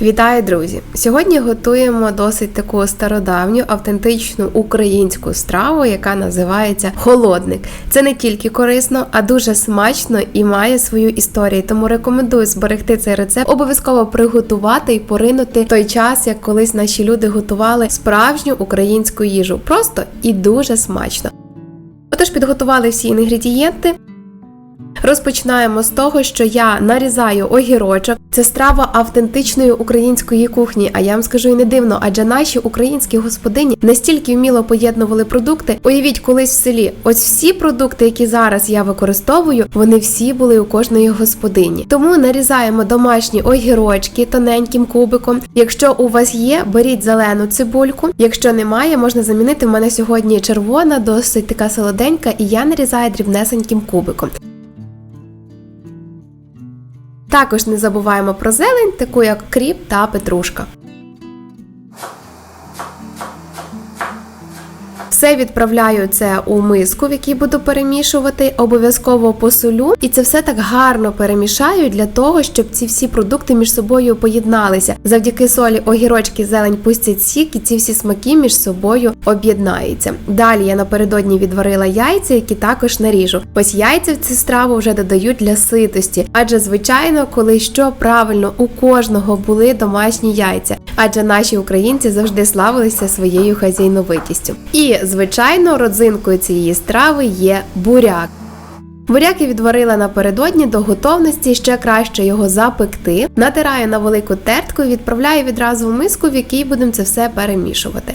Вітаю, друзі! Сьогодні готуємо досить таку стародавню автентичну українську страву, яка називається холодник. Це не тільки корисно, а дуже смачно і має свою історію. Тому рекомендую зберегти цей рецепт, обов'язково приготувати і поринути в той час, як колись наші люди готували справжню українську їжу. Просто і дуже смачно. Отож, підготували всі інгредієнти. Розпочинаємо з того, що я нарізаю огірочок. Це страва автентичної української кухні. А я вам скажу і не дивно, адже наші українські господині настільки вміло поєднували продукти. Уявіть, колись в селі. Ось всі продукти, які зараз я використовую, вони всі були у кожної господині. Тому нарізаємо домашні огірочки тоненьким кубиком. Якщо у вас є, беріть зелену цибульку. Якщо немає, можна замінити. В мене сьогодні червона, досить така солоденька, і я нарізаю дрібнесеньким кубиком. Також не забуваємо про зелень, таку як кріп та петрушка. Все відправляю це у миску, в якій буду перемішувати, обов'язково посолю, і це все так гарно перемішаю для того, щоб ці всі продукти між собою поєдналися. Завдяки солі огірочки, зелень пустять сік, і ці всі смаки між собою об'єднаються. Далі я напередодні відварила яйця, які також наріжу. Ось яйця в цю страву вже додають для ситості, адже звичайно, коли що правильно у кожного були домашні яйця, адже наші українці завжди славилися своєю хазяйновитістю. І звичайно, родзинкою цієї страви є буряк. Буряк я відварила напередодні до готовності, ще краще його запекти. Натираю на велику тертку і відправляю відразу в миску, в якій будемо це все перемішувати.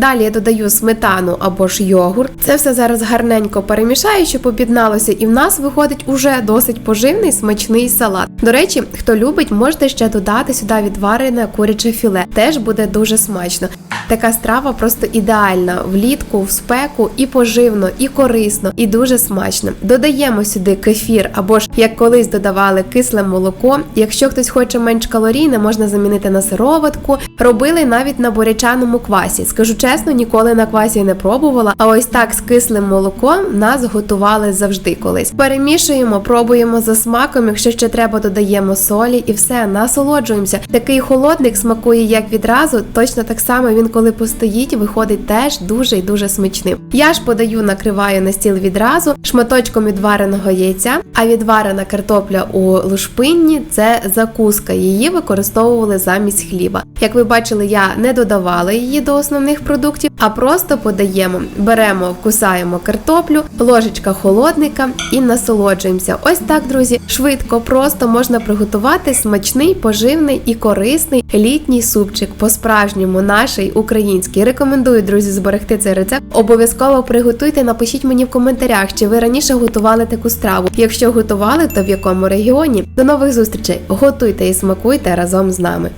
Далі я додаю сметану або ж йогурт. Це все зараз гарненько перемішаю, щоб об'єдналося, і в нас виходить уже досить поживний смачний салат. До речі, хто любить, можете ще додати сюди відварене куряче філе. Теж буде дуже смачно. Така страва просто ідеальна влітку, в спеку і поживно, і корисно, і дуже смачно. Додаємо сюди кефір або ж як колись додавали кисле молоко. Якщо хтось хоче менш калорійне, можна замінити на сироватку. Робили навіть на бурячаному квасі. Скажу чесно, ніколи на квасі не пробувала. А ось так з кислим молоком нас готували завжди колись. Перемішуємо, пробуємо за смаком. Якщо ще треба, додаємо солі і все, насолоджуємося. Такий холодник смакує як відразу, точно так само він коли постоїть, виходить теж дуже і дуже смачним. Я ж подаю, накриваю на стіл відразу шматочком відвареного яйця, а відварена картопля у лушпинні це закуска. Її використовували замість хліба. Як ви бачили, я не додавала її до основних продуктів, а просто подаємо. Беремо, вкусаємо картоплю, ложечка холодника і насолоджуємося. Ось так, друзі, швидко, просто можна приготувати смачний, поживний і корисний літній супчик по-справжньому нашій український. Рекомендую, друзі, зберегти цей рецепт. Обов'язково приготуйте, напишіть мені в коментарях, чи ви раніше готували таку страву. Якщо готували, то в якому регіоні. До нових зустрічей! Готуйте і смакуйте разом з нами.